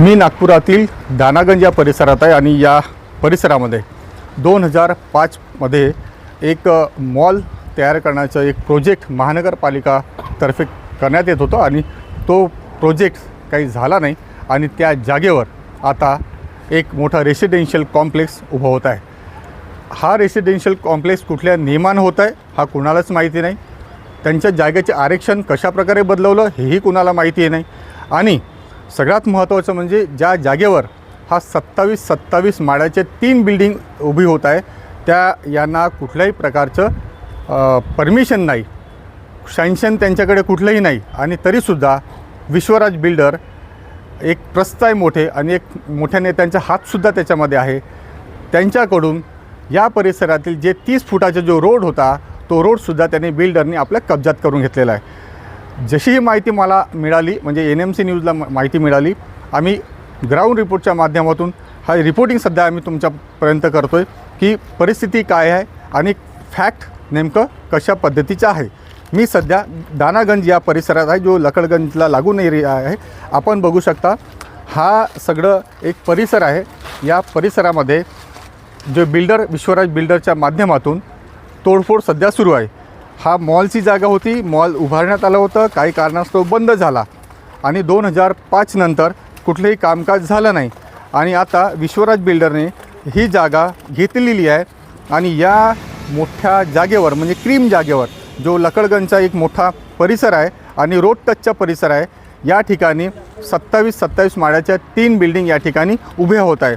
मी नागपुरातील दानागंज या परिसरात आहे आणि या परिसरामध्ये दोन हजार पाचमध्ये एक मॉल तयार करण्याचं एक प्रोजेक्ट महानगरपालिकातर्फे करण्यात येत होतं आणि तो प्रोजेक्ट काही झाला नाही आणि त्या जागेवर आता एक मोठा रेसिडेन्शियल कॉम्प्लेक्स उभं होत आहे. हा रेसिडेन्शियल कॉम्प्लेक्स कुठल्या नियमानं होत आहे हा कुणालाच माहिती नाही. त्यांच्या जागेचे आरक्षण कशाप्रकारे बदलवलं हेही कुणाला माहिती नाही. आणि सगळ्यात महत्त्वाचं म्हणजे ज्या जागेवर हा सत्तावीस सत्तावीस माळ्याचे तीन बिल्डिंग उभी होत आहे त्या यांना कुठल्याही प्रकारचं परमिशन नाही. सँक्शन त्यांच्याकडे कुठलंही नाही. आणि तरीसुद्धा विश्वराज बिल्डर एक प्रस्त आहे मोठे आणि एक मोठ्या नेत्यांचा हातसुद्धा त्याच्यामध्ये आहे. त्यांच्याकडून या परिसरातील जे तीस फुटाचा जो रोड होता तो रोडसुद्धा त्यांनी बिल्डरने आपल्या कब्जात करून घेतलेला आहे. जशी ही माहिती मला मिळाली म्हणजे एन एम सी न्यूजला माहिती मिळाली आम्ही ग्राउंड रिपोर्टच्या माध्यमातून हा रिपोर्टिंग सध्या आम्ही तुमच्यापर्यंत करतो आहे की परिस्थिती काय आहे आणि फॅक्ट नेमकं कशा पद्धतीचं आहे. मी सध्या दानागंज या परिसरात आहे जो लकडगंजला लागून एरिया आहे. आपण बघू शकता हा सगळं एक परिसर आहे. या परिसरामध्ये जे बिल्डर विश्वराज बिल्डरच्या माध्यमातून तोडफोड सध्या सुरू आहे. हा मॉलची जागा होती. मॉल उभारण्यात आलं होतं. काही कारणास्तव बंद झाला. आणि दोन हजार पाच नंतर कुठलंही कामकाज झालं नाही. आणि आता विश्वराज बिल्डरने ही जागा घेतलेली आहे. आणि या मोठ्या जागेवर म्हणजे क्रीम जागेवर जो लकडगंजचा एक मोठा परिसर आहे आणि रोड टचचा परिसर आहे या ठिकाणी सत्तावीस सत्तावीस माळ्याच्या तीन बिल्डिंग या ठिकाणी उभ्या होत आहे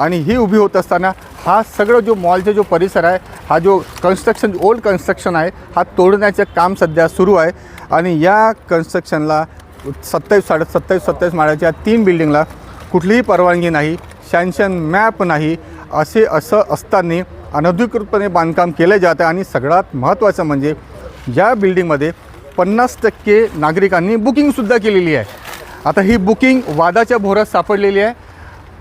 आणि ही उभी होत असताना हा सगळं जो मॉलचा जो परिसर आहे हा जो कन्स्ट्रक्शन ओल्ड कन्स्ट्रक्शन आहे हा तोडण्याचं काम सध्या सुरू आहे. आणि या कन्स्ट्रक्शनला सत्तावीस साडे सत्तावीस सत्तावीस माळ्याच्या तीन बिल्डिंगला कुठलीही परवानगी नाही सँक्शन मॅप नाही असे असं असताना अनधिकृतपणे बांधकाम केलं जातं आणि सगळ्यात महत्त्वाचं म्हणजे या बिल्डिंगमध्ये पन्नास टक्के नागरिकांनी बुकिंगसुद्धा केलेली आहे. आता ही बुकिंग वादाच्या भोरात सापडलेली आहे.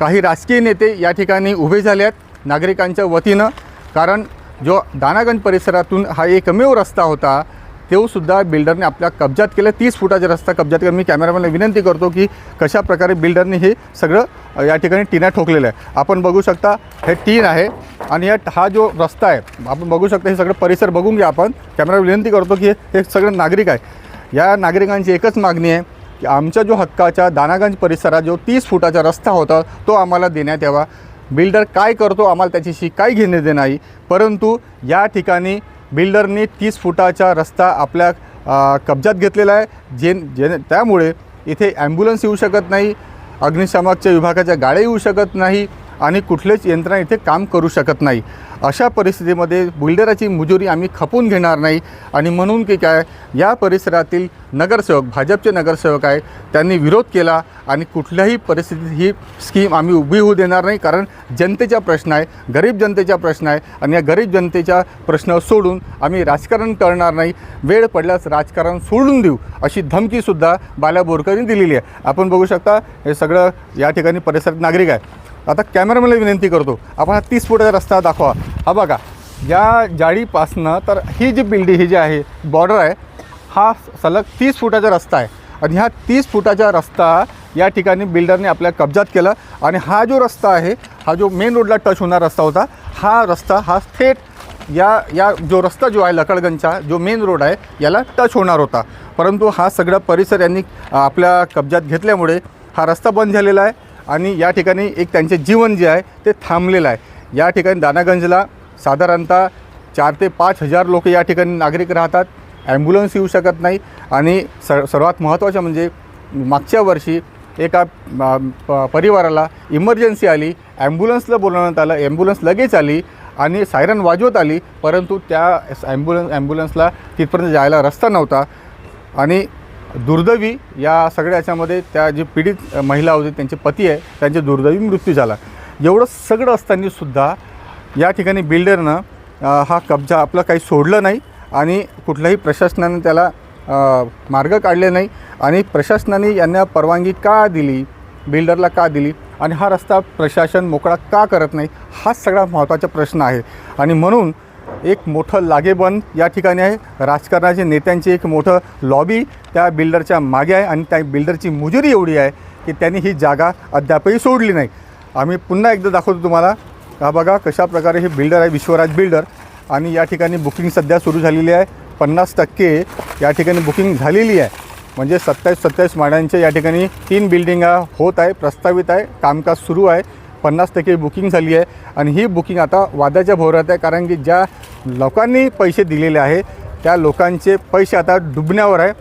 काही राजकीय नेते या ठिकाणी उभे झाले आहेत नागरिकांच्या वतीनं. कारण जो दानागंज परिसरातून हा एकमेव रस्ता होता तो सुद्धा बिल्डरने आपल्या कब्जात केलं. तीस फुटाचा रस्ता कब्जात केला. मी कॅमेरामॅनला विनंती करतो की कशा प्रकारे बिल्डरने हे सगळं या ठिकाणी टिना ठोकलेलं आहे आपण बघू शकता हे टीन आहे आणि या हा जो रस्ता आहे आपण बघू शकता हे सगळं परिसर बघून घ्या आपण. कॅमेरा विनंती करतो की हे सगळं नागरिक आहे. या नागरिकांची एकच मागणी आहे की आमच्या जो हक्काच्या दानागंज परिसरात जो तीस फुटाचा रस्ता होता तो आम्हाला देण्यात यावा. बिल्डर काय करतो आम्हाला त्याच्याशी काय घेणे दे नाही. परंतु या ठिकाणी बिल्डरनी तीस फुटाचा रस्ता आपल्या कब्जात घेतलेला आहे. जे जे त्यामुळे इथे ॲम्ब्युलन्स येऊ शकत नाही अग्निशामकच्या विभागाच्या गाड्या येऊ शकत नाही. आणि कुठलेच यंत्रणा इथे काम करू शकत नाही. अशा परिस्थितीमध्ये बिल्डराची मुजुरी आम्ही खपून घेणार नाही. आणि म्हणून की काय या परिसरातील नगरसेवक भाजपचे नगरसेवक आहे त्यांनी विरोध केला आणि कुठल्याही परिस्थितीत ही स्कीम आम्ही उभी होऊ देणार नाही. कारण जनतेचा प्रश्न आहे गरीब जनतेचा प्रश्न आहे आणि या गरीब जनतेचा प्रश्न सोडून आम्ही राजकारण करणार नाही. वेळ पडल्यास राजकारण सोडून देऊ अशी धमकीसुद्धा बाला बोरकरनी दिलेली आहे. आपण बघू शकता हे सगळं या ठिकाणी परिसरात नागरिक आहे. आता कॅमेरामॅनला विनंती करतो आपण हा तीस फुटाचा रस्ता दाखवा. हा बघा या जाळीपासनं तर ही जी बिल्डिंग ही जी आहे बॉर्डर आहे हा सलग तीस फुटाचा रस्ता आहे. आणि ह्या तीस फुटाचा रस्ता या ठिकाणी बिल्डरने आपल्या कब्जात केला. आणि हा जो रस्ता आहे हा जो मेन रोडला टच होणारा रस्ता होता हा रस्ता हा थेट या या जो रस्ता जो आहे लकडगंजचा जो मेन रोड आहे याला टच होणार होता. परंतु हा सगळा परिसर यांनी आपल्या कब्जात घेतल्यामुळे हा रस्ता बंद झालेला आहे. आणि या ठिकाणी एक त्यांचे जीवन जे आहे ते थांबलेलं आहे. या ठिकाणी दानागंजला साधारणतः चार ते पाच हजार लोक या ठिकाणी नागरिक राहतात. ॲम्ब्युलन्स येऊ शकत नाही. आणि स सर्वात महत्त्वाचं म्हणजे मागच्या वर्षी एका प- परिवाराला इमर्जन्सी आली. ॲम्ब्युलन्सला बोलवण्यात आलं. ॲम्ब्युलन्स लगेच आली आणि सायरन वाजवत आली. परंतु त्या ॲम्ब्युलन्स ॲम्ब्युलन्सला तिथपर्यंत जायला रस्ता नव्हता. आणि दुर्दैवी या सगळ्या याच्यामध्ये त्या जी पीडित महिला होती त्यांचे पती आहे त्यांचे दुर्दैवी मृत्यू झाला. एवढं सगळं असताना सुद्धा या ठिकाणी बिल्डरनं हा कब्जा आपलं काही सोडलं नाही आणि कुठल्याही प्रशासनाने त्याला मार्ग काढले नाही आणि प्रशासनाने यांना परवानगी का दिली बिल्डरला का दिली आणि हा रस्ता प्रशासन मोकळा का करत नाही हाच सगळा महत्त्वाचा प्रश्न आहे. आणि म्हणून एक मोठं लागेबंद या ठिकाणी आहे. राजकारणाचे नेत्यांची एक मोठं लॉबी त्या बिल्डरच्या मागे आहे आणि त्या बिल्डरची मुजुरी एवढी आहे की त्यांनी ही जागा अद्यापही सोडली नाही. आम्ही पुन्हा एकदा दाखवतो तुम्हाला. हा बघा कशा प्रकारे हे बिल्डर आहे विश्वराज बिल्डर आणि या ठिकाणी बुकिंग सध्या सुरू झालेली आहे. पन्नास टक्के या ठिकाणी बुकिंग झालेली आहे. म्हणजे सत्तावीस सत्तावीस माड्यांच्या या ठिकाणी तीन बिल्डिंगा होत आहे प्रस्तावित आहे. कामकाज सुरू आहे. पन्नास टक्के बुकिंग झाली आहे. आणि ही बुकिंग आता वादाच्या भोवरात आहे कारण की ज्या लोकांनी पैसे दिलेले आहे त्या लोकांचे पैसे आता डुबण्यावर आहे.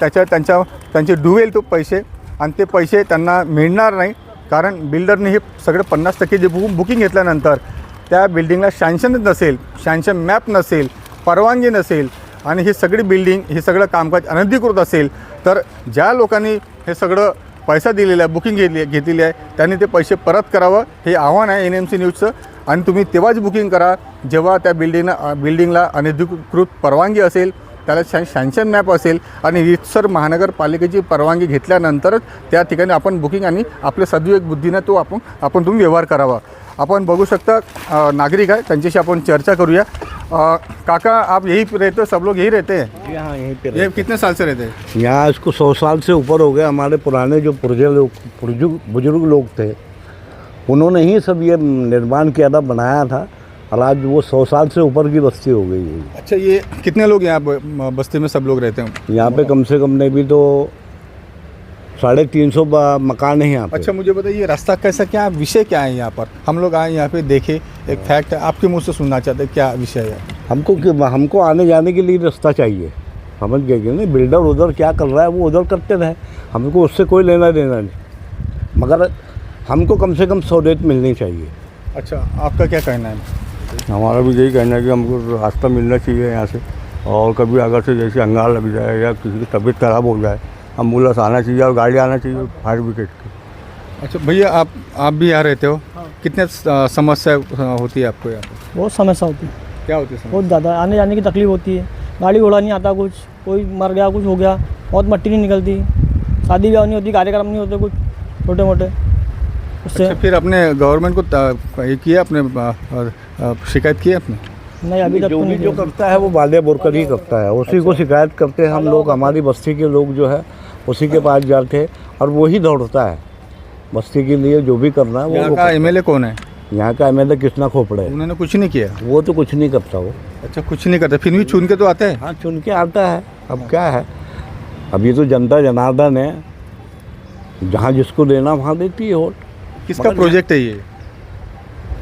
त्याच्या त्यांच्या त्यांचे डुबेल तो पैसे आणि ते पैसे त्यांना मिळणार नाही कारण बिल्डरने हे सगळे पन्नास टक्के जे बुक बुकिंग घेतल्यानंतर त्या बिल्डिंगला शॅन्शनच नसेल शॅन्शन मॅप नसेल परवानगी नसेल आणि ही सगळी बिल्डिंग हे सगळं कामकाज अनधिकृत असेल तर ज्या लोकांनी हे सगळं पैसा दिलेला आहे बुकिंग घेतली घेतलेली आहे. त्यांनी ते पैसे परत करावं. हे आव्हान आहे एन एम सी न्यूजचं. आणि तुम्ही तेव्हाच बुकिंग करा जेव्हा त्या बिल्डिंग बिल्डिंगला अनधिकृत परवानगी असेल त्याला शॅ शॅन्शन मॅप असेल. आणि रितसर महानगरपालिकेची परवानगी घेतल्यानंतरच त्या ठिकाणी आपण बुकिंग आणि आपल्या सद्विवेक बुद्धीनं तो आपण आपण तुम्ही व्यवहार करावा. आपण बघू शकता नागरिक आहे. त्यांच्याशी आपण चर्चा करूया. काका आप यही रहते हो सब लोग यही रहते हैं? यहाँ हाँ यहीं पे ये कितने साल से रहते हैं? यहाँ इसको सौ साल से ऊपर हो गया। हमारे पुराने जो पुरजे लोग बुज़ुर्ग बुज़ुर्ग लोग थे उन्होंने ही सब ये निर्माण किया था बनाया था। और आज वो सौ साल से ऊपर की बस्ती हो गई है। अच्छा ये कितने लोग यहाँ बस्ती में सब लोग रहते हैं? यहाँ पे कम से कम नहीं भी तो साढ़े तीन सौ मकान है यहाँ पे। अच्छा मुझे बताइए रास्ता कैसा क्या विषय क्या है यहाँ पर? हम लोग आए यहाँ पे देखे एक फैक्ट है आपके मुँह से सुनना चाहते हैं क्या विषय है? हमको हमको आने जाने के लिए रास्ता चाहिए। समझ गए कि नहीं? बिल्डर उधर क्या कर रहा है वो उधर करते रहे। हमको उससे कोई लेना देना नहीं। मगर हमको कम से कम सौ सहूलियत मिलनी चाहिए। अच्छा आपका क्या कहना है? हमारा भी यही कहना है कि हमको रास्ता मिलना चाहिए यहाँ से। और कभी अगर से जैसे अंगार लग जाए या किसी की तबीयत खराब हो जाए एंबुलेंस आना चाहिए और गाड़ी आना चाहिए फायर ब्रिगेड की। अच्छा भैया आप आप भी यहाँ रहते हो? कितने समस्या होती है आपको यहाँ पर बहुत समस्या होती है। क्या होती है बहुत ज़्यादा। आने जाने की तकलीफ़ होती है। गाड़ी घोड़ा नहीं आता कुछ। कोई मर गया कुछ हो गया बहुत मट्टी नहीं निकलती। शादी ब्याह नहीं होती कार्यक्रम नहीं होते कुछ छोटे मोटे उससे अच्छा फिर अपने गवर्नमेंट को ये किया अपने शिकायत की है आपने? नहीं अभी तक जो तो भी नहीं जो करता है वो बाले बोरकर ही करता है। उसी को शिकायत करते हैं हम लोग। हमारी बस्ती के लोग जो है उसी के पास जाते हैं और वही दौड़ता है। बस्ती के लिए जो भी करना है वो यहाँ वो का एमएलए कौन है? यहाँ का M L A Krishna Khopde. उन्होंने कुछ नहीं किया? वो तो कुछ नहीं करता वो। अच्छा कुछ नहीं करता। फिर भी चुन के तो आते हैं? हाँ चुन के आता है। अब क्या है? अब ये तो जनता जनार्दन है। जहाँ जिसको देना वहाँ देती है वोट। किसका प्रोजेक्ट है ये?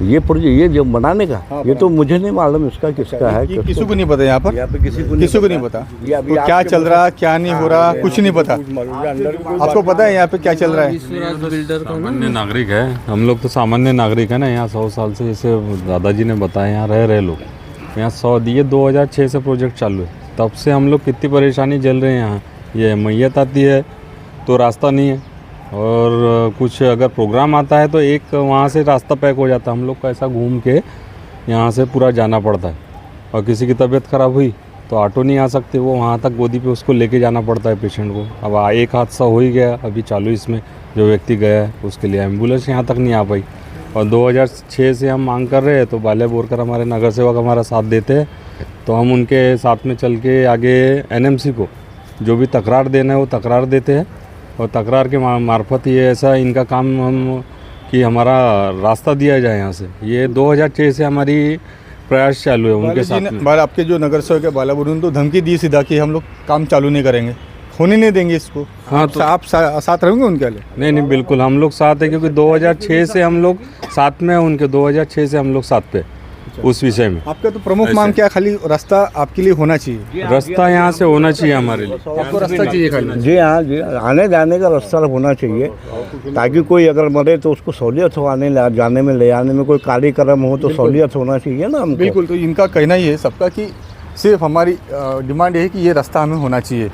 ये प्रोजेक्ट ये जो बनाने का हाँ, ये तो मुझे नहीं मालूम इसका किसका है ये किसी को नहीं पता यहाँ पर? यहाँ पे किसी को किसी को नहीं पता। तो क्या चल रहा क्या नहीं हो रहा कुछ नहीं पता। आपको पता है यहाँ पे क्या चल रहा है? सामान्य नागरिक है। हम लोग तो सामान्य नागरिक है ना यहाँ सौ साल से जैसे दादाजी ने बताया यहाँ रह रहे लोग। यहाँ सौ दिए 2006 से प्रोजेक्ट चालू है। तब से हम लोग कितनी परेशानी झेल रहे हैं यहाँ। ये मैयत आती है तो रास्ता नहीं है। और कुछ अगर प्रोग्राम आता है तो एक वहाँ से रास्ता पैक हो जाता है। हम लोग को ऐसा घूम के यहाँ से पूरा जाना पड़ता है। और किसी की तबीयत ख़राब हुई तो ऑटो नहीं आ सकते, वो वहाँ तक गोदी पे उसको लेके जाना पड़ता है पेशेंट को। अब एक हादसा हो ही गया, अभी चालू इसमें। जो व्यक्ति गया है, उसके लिए एंबुलेंस यहाँ तक नहीं आ पाई। और 2006 से हम मांग कर रहे हैं तो बाले बोरकर हमारे नगर सेवक हमारा साथ देते हैं। तो हम उनके साथ में चल के आगे एनएमसी को, जो भी तकरार देना है वो तकरार देते हैं। और तकरार के मार्फत ये ऐसा इनका काम हम कि हमारा रास्ता दिया जाए यहाँ से। ये 2006 से हमारी प्रयास चालू है उनके साथ में। आपके जो नगर सेवक है बाला तो धमकी दी सीधा कि हम लोग काम चालू नहीं करेंगे। होने नहीं देंगे इसको। हाँ, तो- आप सा, साथ रहेंगे उनके लिए? नहीं नहीं बिल्कुल हम लोग साथ हैं क्योंकि 2006 से हम लोग साथ में हैं उनके 2006 से हम लोग साथ पे। उस विषय में। आपका तो प्रमुख। मांग क्या है? खाली रास्ता आपके लिए होना चाहिए। रास्ता यहाँ से होना चाहिए हमारे लिए। आपको रास्ता चाहिए खाली? जी हाँ जी हाँ, आने जाने का रास्ता होना चाहिए। ताकि कोई अगर मरे तो उसको सहूलियत हो आने जाने में ले आने में कोई कार्यक्रम हो तो सहूलियत होना चाहिए ना हमको। बिल्कुल तो इनका कहना ही है सबका कि सिर्फ़ हमारी डिमांड आहे की ये रस्ता हमें होना चाहिए।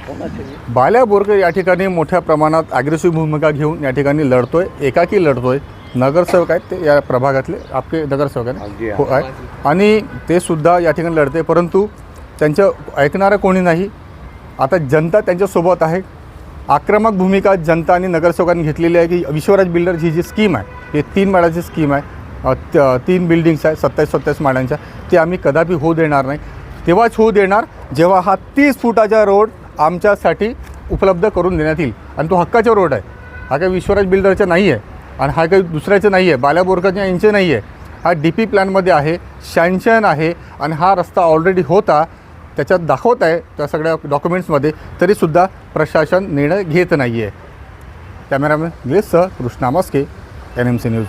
बाल्या बोरकर या ठिकाणी मोठ्या प्रमाणात ॲग्रेसिव्ह भूमिका घेऊन या ठिकाणी लढतोय एकाकी लढतोय नगरसेवक आहेत ते या प्रभागातले आपके नगरसेवक आहे जी, ना? हाँ. हो आहे आणि ते सुद्धा या ठिकाणी लढते परंतु त्यांचं ऐकणारं कोणी नाही. आता जनता त्यांच्यासोबत आहे. आक्रमक भूमिका जनता आणि नगरसेवकांनी घेतलेली आहे की विश्वराज बिल्डरची जी स्कीम आहे ही तीन माळ्याची स्कीम आहे तीन बिल्डिंग्स आहे सत्तावीस सत्तावीस माळ्यांच्या ते आम्ही कदापि होऊ देणार नाही. तेव्हाच होऊ देणार जेव्हा हा तीस फुटाचा रोड आमच्यासाठी उपलब्ध करून देण्यात येईल. आणि तो हक्काचा रोड आहे. हा काही विश्वराज बिल्डरचा नाही आहे आणि हा काही दुसऱ्याचं नाही आहे. बाल्याबोरकरच्या यांचे नाही आहे. हा डी पी प्लॅनमध्ये आहे शॅनशन आहे आणि हा रस्ता ऑलरेडी होता. त्याच्यात दाखवत आहे त्या सगळ्या डॉक्युमेंट्समध्ये तरीसुद्धा प्रशासन निर्णय घेत नाही आहे cameraman निलेशसह Krishna Maske N M C news